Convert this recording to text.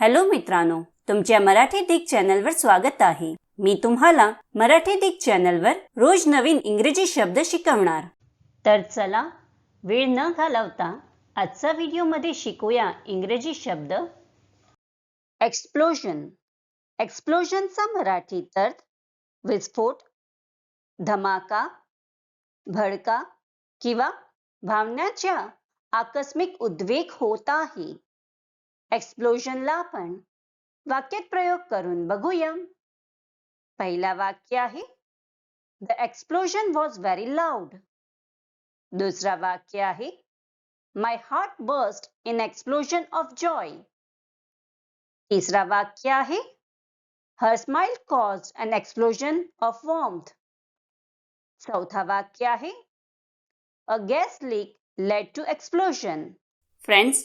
Hello मित्रांनो तुमच्या मराठी दिग चॅनलवर स्वागत आहे. मी तुम्हाला मराठी दिग चॅनलवर रोज नवीन इंग्रजी शब्द शिकवणार. तर चला वेळ न घालवता आजचा व्हिडिओमध्ये शिकूया इंग्रजी शब्द. एक्सप्लोजन एक्सप्लोजनचा मराठी अर्थ विस्फोट धमाका भडका किंवा भावनाच्या आकस्मिक उद्वेग होत आहे. एक्सप्लोजनला आपण वाक्यात प्रयोग करून बघूया. पहिला वाक्य आहे the explosion was very loud दुसरा वाक्य आहे my heart burst in explosion of joy तिसरा वाक्य आहे her smile caused an explosion of warmth चौथा वाक्य आहे a gas leak led to explosion friends